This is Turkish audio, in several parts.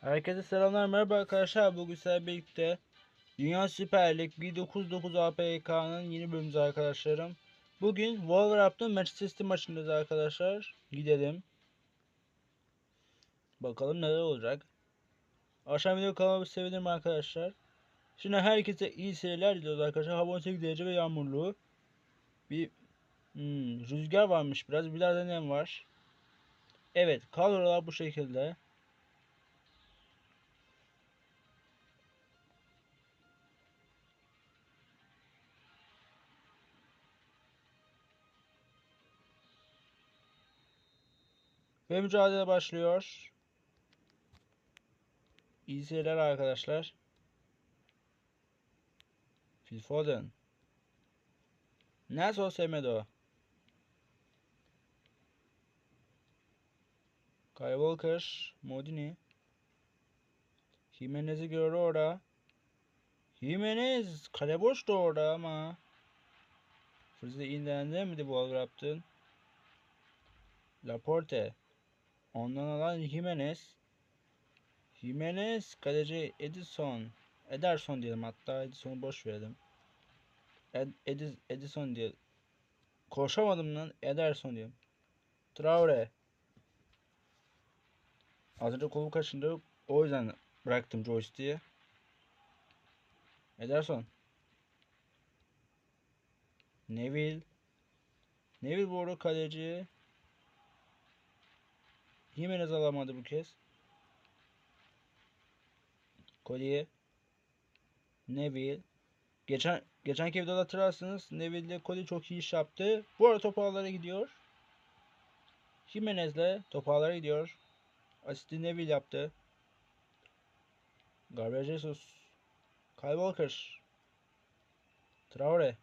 Herkese selamlar merhaba arkadaşlar bugün sizlerle birlikte Dünya Süper Lig 199 APK'nın yeni bölümümüz arkadaşlarım. Bugün Wolverhampton Manchester City maçındayız arkadaşlar. Gidelim. Bakalım neler olacak. Aşağı video kanalıma sevinirim arkadaşlar. Şimdi herkese iyi seyirler diliyoruz arkadaşlar. Hava 18 derece ve yağmurlu. Bir hmm, rüzgar varmış biraz. Da nem var. Evet kadrolar bu şekilde. Ve mücadele başlıyor. İyi arkadaşlar. Phil Foden. Nelson Semedo. Kyle Walker. Modini. Jimenez'i gördü orada. Jimenez kale boştu orada ama. Friz'de indirendi mi de bu Wolverhampton? Laporte. Ondan alan Jimenez. Jimenez kaleci Edison. Ederson diyelim hatta Edison'u boş verelim. Ed, Edis, Edison diye. Koşamadım lan Ederson diyelim. Traore. Az önce kolu kaşındı. O yüzden bıraktım joystick'i. Ederson. Neville. Neville bu arada kaleci. Jimenez alamadı bu kez. Collier. Neville. Geçen geçenki videoda hatırlarsınız Neville ile Collier çok iyi iş yaptı. Bu arada top ağlara gidiyor. Jimenez'le top ağlara gidiyor. Asisti Neville yaptı. Gabriel Jesus. Kyle Walker. Traore.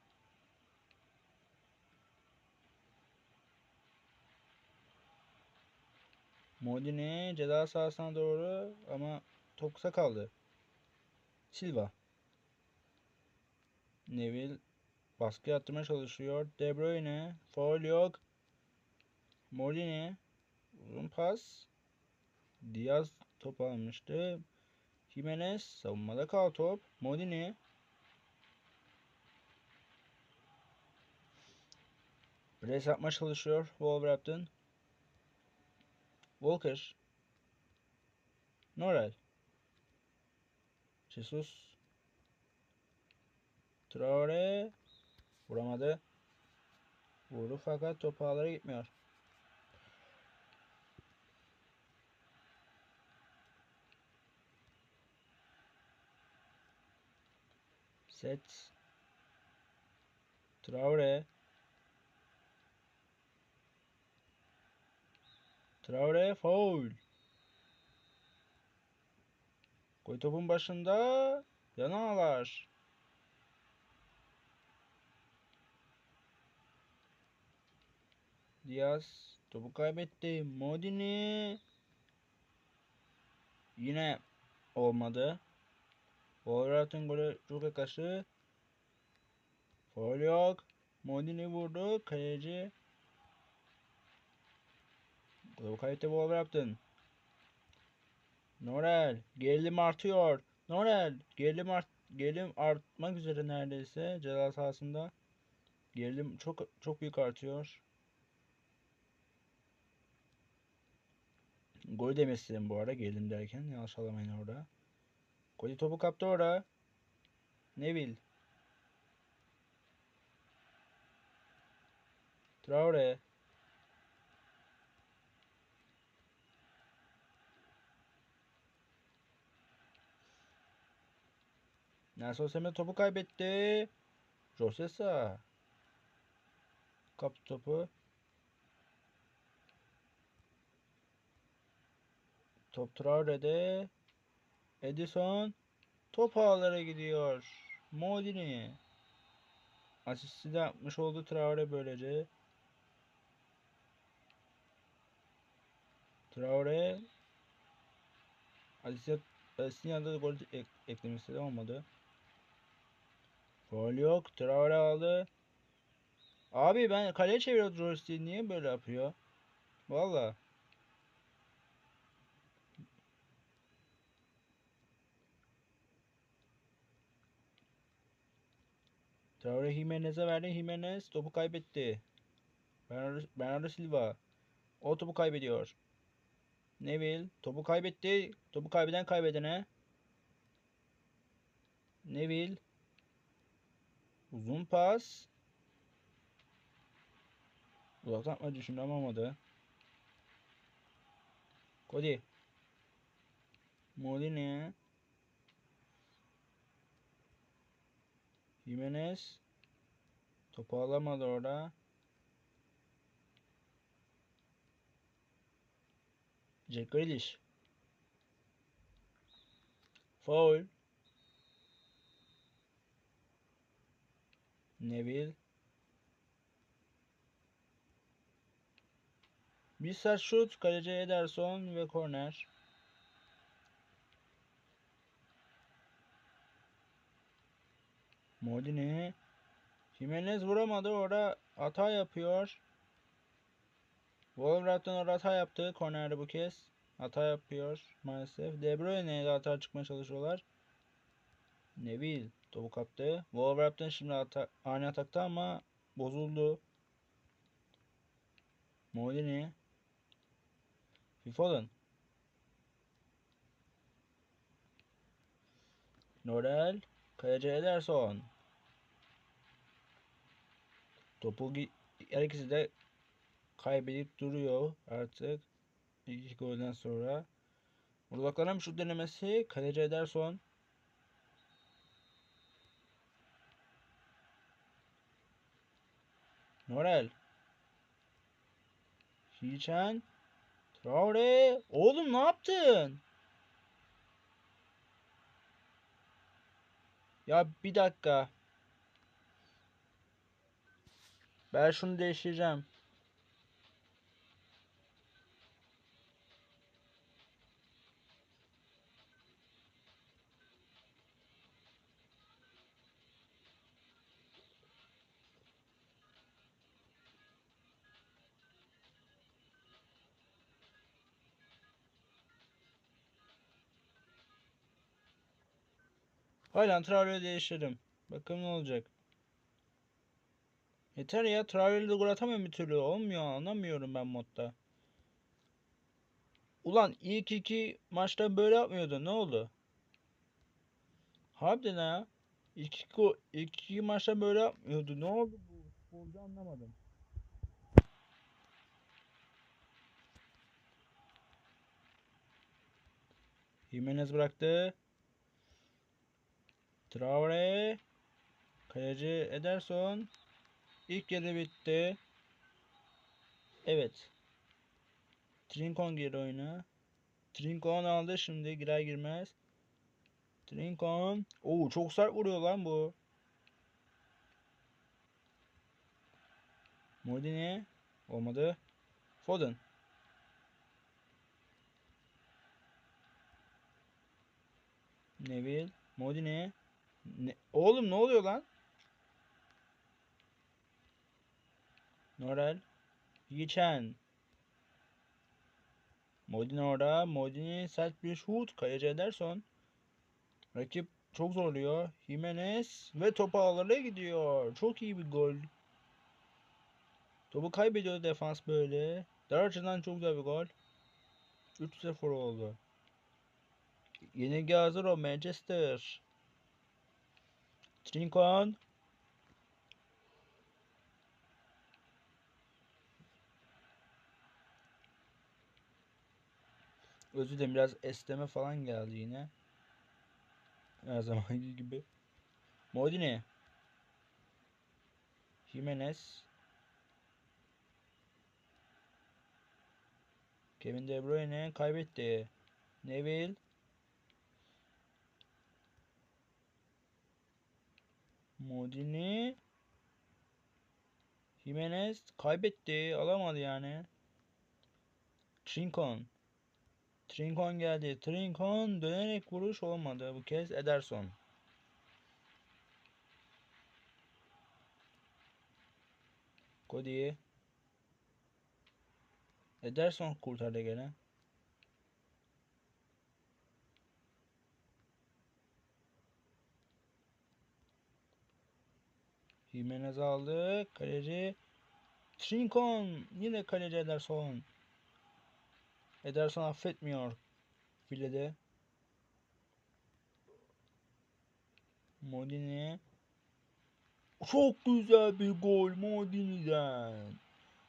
Modine ceza sahasına doğru ama top kısa kaldı. Silva. Neville baskı yaptırmaya çalışıyor. De Bruyne. Foul yok. Modine. Uzun pas. Diaz top almıştı. Jimenez savunmada kal top. Modine. Pres yapmaya çalışıyor Wolverhampton. Walker. Norel. Jesus. Traore. Vuramadı. Vurdu fakat top ağlara gitmiyor. Set. Traore. Traore foul. Koy topun başında yanalar. Diaz topu kaybetti. Modini yine olmadı. Wolverhampton golü çok yakası. Foul yok. Modini vurdu. Kaleci Topu kaybetti Wolverhampton. Norel gerilim artıyor. Norel gerilim art gerilim artmak üzere neredeyse ceza sahasında. Gerilim çok çok büyük artıyor. Gol demek bu arada gerilim derken yanlış anlamayın orada. Golü topu kaptı orada. Neville. Traore. Nelson Semedo topu kaybetti. Josesa. Kaptı topu. Top Traore'de. Edison. Top ağlara gidiyor. Modini. Asisti de yapmış oldu Traore böylece. Traore. Asist Asistin yanında da gol ek, eklemek istedim olmadı. Gol yok. Traore aldı. Abi ben kaleye çeviriyorum joystick'i. Niye böyle yapıyor? Valla. Traore Jimenez'e verdi. Jimenez topu kaybetti. Bernardo, Bernardo Silva. O topu kaybediyor. Neville topu kaybetti. Topu kaybeden kaybedene. Neville Uzun pas. Uzaktan atma düşündü ama olmadı. Cody. Molina. Jimenez. Topu alamadı orada. Jack Grealish. Foul. Neville. Bir sert şut. Kaleci Ederson ve korner. Modini. Jimenez vuramadı. Orada hata yapıyor. Wolverhampton orada hata yaptı. Kornerde bu kez. Hata yapıyor maalesef. De Bruyne'ye de hata çıkmaya çalışıyorlar. Neville topu kaptı. Wolverhampton şimdi ata ani atakta ama bozuldu. Molini. Foden. Norel. Kaleci Ederson. Topu her ikisi de kaybedip duruyor artık. İki golden sonra. Uzaklanan bir şut denemesi. Kaleci Ederson. Norel. Hiçen. Traore. Oğlum ne yaptın? Ya bir dakika. Ben şunu değiştireceğim. Hala Traore'yi değiştirdim. Bakalım ne olacak. Yeter ya Traore'yle de gol atamıyorum bir türlü. Olmuyor anlamıyorum ben modda. Ulan ilk iki maçta böyle yapmıyordu. Ne oldu? Harbiden ha. İlk iki, ilk iki maçta böyle yapmıyordu. Ne oldu bu? Futbolcu anlamadım. Jimenez bıraktı. Traore. Kaleci Ederson. İlk yarı bitti. Evet. Trincon girdi oyuna. Trincon aldı şimdi girer girmez. Trincon. Oo çok sert vuruyor lan bu. Modini. Olmadı. Foden. Neville. Modini. Ne? Oğlum ne oluyor lan? Norel. Yiçen. Modini orada. Modini sert bir şut. Kaleci Ederson. Rakip çok zorluyor. Jimenez ve topu ağlara gidiyor. Çok iyi bir gol. Topu kaybediyor defans böyle. Dar çok güzel bir gol. 3-0 oldu. Yenilgi hazır o Manchester. Trincon. Özür dilerim biraz esneme falan geldi yine. Her zamanki gibi. Modini. Jimenez. Kevin De Bruyne kaybetti. Neville. Modini. Jimenez kaybetti. Alamadı yani. Trincon. Trincon geldi. Trincon dönerek vuruş olmadı. Bu kez Ederson. Cody. Ederson kurtardı gene. Jimenez aldı. Kaleci Trincon. Yine kaleci Ederson. Ederson affetmiyor. Filede. Modini. Çok güzel bir gol Modini'den.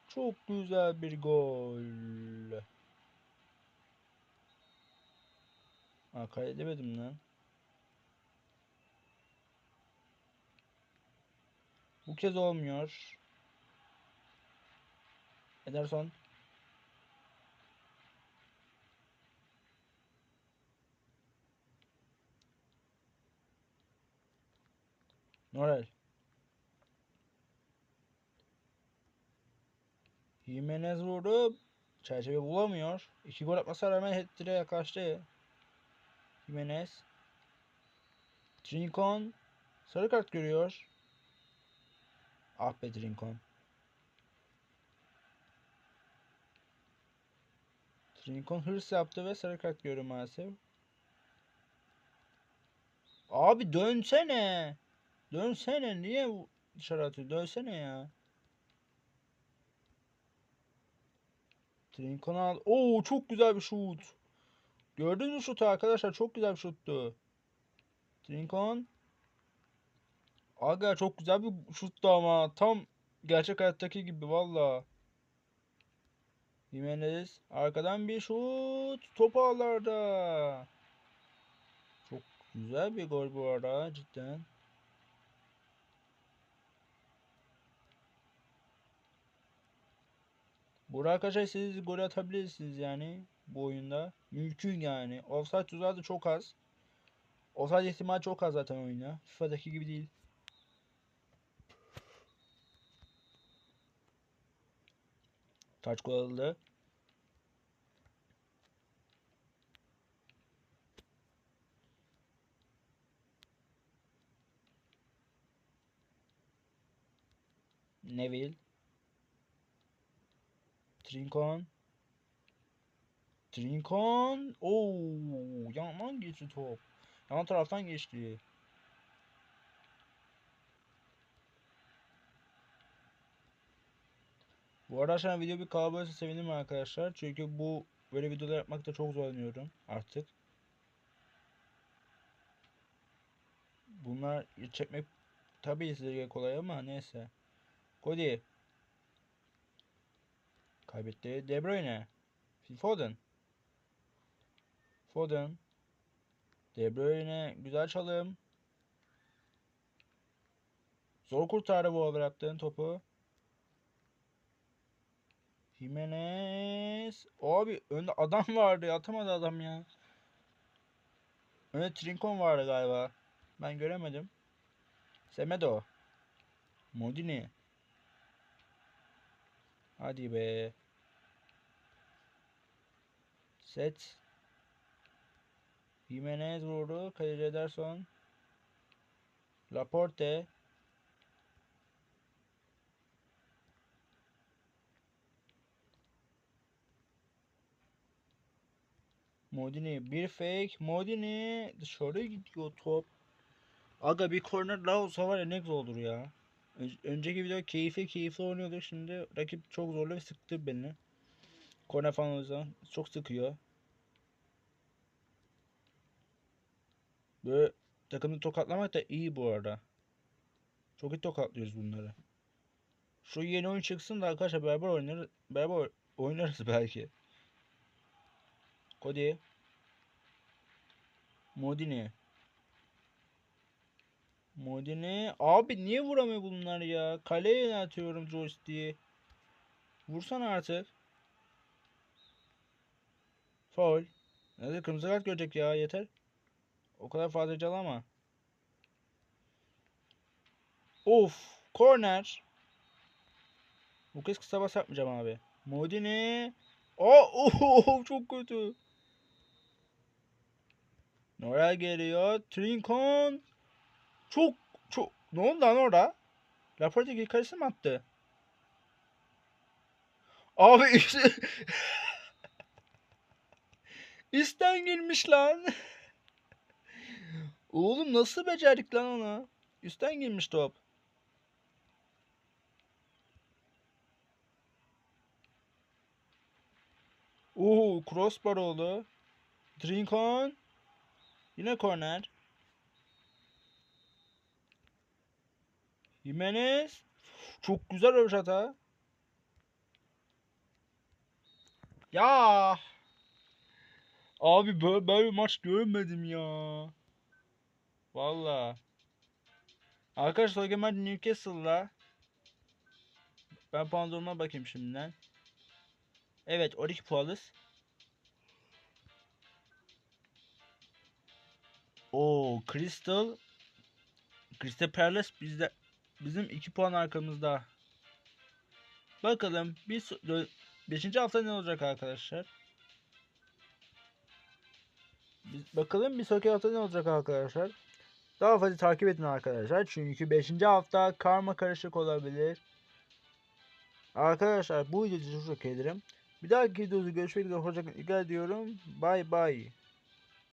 Çok güzel bir gol. Ha kaydedemedim lan. Bu kez olmuyor. Ederson. Norel. Jimenez vurdu. Çerçeve bulamıyor. İki gol atmasına rağmen hat-trick'e yaklaştı. Jimenez. Trincon. Sarı kart görüyor. Ah be Trincon. Trincon hırs yaptı ve sarı kart görüyor maalesef. Abi dönsene. Dönsene. Niye dışarı atıyor? Dönsene ya. Trincon al. Oo çok güzel bir şut. Gördünüz mü şutu arkadaşlar? Çok güzel bir şuttu. Trincon. Aga çok güzel bir şuttu ama tam gerçek hayattaki gibi valla. Jimenez arkadan bir şut. Top ağlarda. Çok güzel bir gol bu arada cidden. Burak arkadaşlar siz gol atabilirsiniz yani bu oyunda. Mümkün yani. Offside tuzağı da çok az. Offside ihtimali çok az zaten oyunda. FIFA'daki gibi değil. Taç gol alındı. Neville. Trincon. Trincon. Oo, yandan geçti top. Yan taraftan geçti. Bu arada aşağıdan video bir kalabalıksa sevinirim arkadaşlar. Çünkü bu böyle videolar yapmakta çok zorlanıyorum artık. Bunlar çekmek tabii sizlere kolay ama neyse. Cody. Kaybetti. De Bruyne. Foden. Foden. De Bruyne. Güzel çalım. Zor kurtardı bu bıraktığın topu. Jimenez. Abi önde adam vardı. Atamadı adam ya. Önde Trincon vardı galiba. Ben göremedim. Semedo. Modini. Hadi be. Set. Jimenez vurdu. Kaleci Ederson. Laporte. Modini bir fake. Modini dışarı gidiyor top. Aga bir corner daha olsa var ya ne olur ya. Ön- Önceki video keyifli keyifli oynuyorduk. Şimdi rakip çok zorlu ve sıktı beni. Korner falan o yüzden çok sıkıyor. Böyle takımı tokatlamak da iyi bu arada. Çok iyi tokatlıyoruz bunları. Şu yeni oyun çıksın da arkadaşlar beraber oynarız. Beraber oynarız belki. Cody. Modini. Modini. Abi niye vuramıyor bunlar ya? Kaleye yöneltiyorum joystick'i. Vursana artık. Foul. Nerede kırmızı kart görecek ya yeter. O kadar fazla calama. Of. Corner. Bu kez kısa bas yapmayacağım abi. Modini. Oh, oh, çok kötü. Nora geliyor. Trinkon. Çok çok. Ne oldu lan orada? Laporte yukarısı mı attı? Abi işte. İsten girmiş lan. Oğlum nasıl becerdik lan onu? Üstten girmiş top. Oo crossbar oldu. Drinkon. Yine korner. Jimenez. Çok güzel röveşata. Ya. Abi böyle, böyle bir maç görmedim ya. Valla. Arkadaşlar zaman Newcastle'la ben puan durumuna bakayım şimdiden. Evet 12 puanız. O Crystal Crystal Palace bizde bizim 2 puan arkamızda. Bakalım bir 5. hafta ne olacak arkadaşlar? Biz, bakalım bir sonraki hafta ne olacak arkadaşlar? Daha fazla takip edin arkadaşlar. Çünkü 5. hafta karma karışık olabilir. Arkadaşlar bu videoyu çok ederim. Bir dahaki videoda görüşmek üzere. Hoşçakalın. İlgiler diyorum. Bye bye.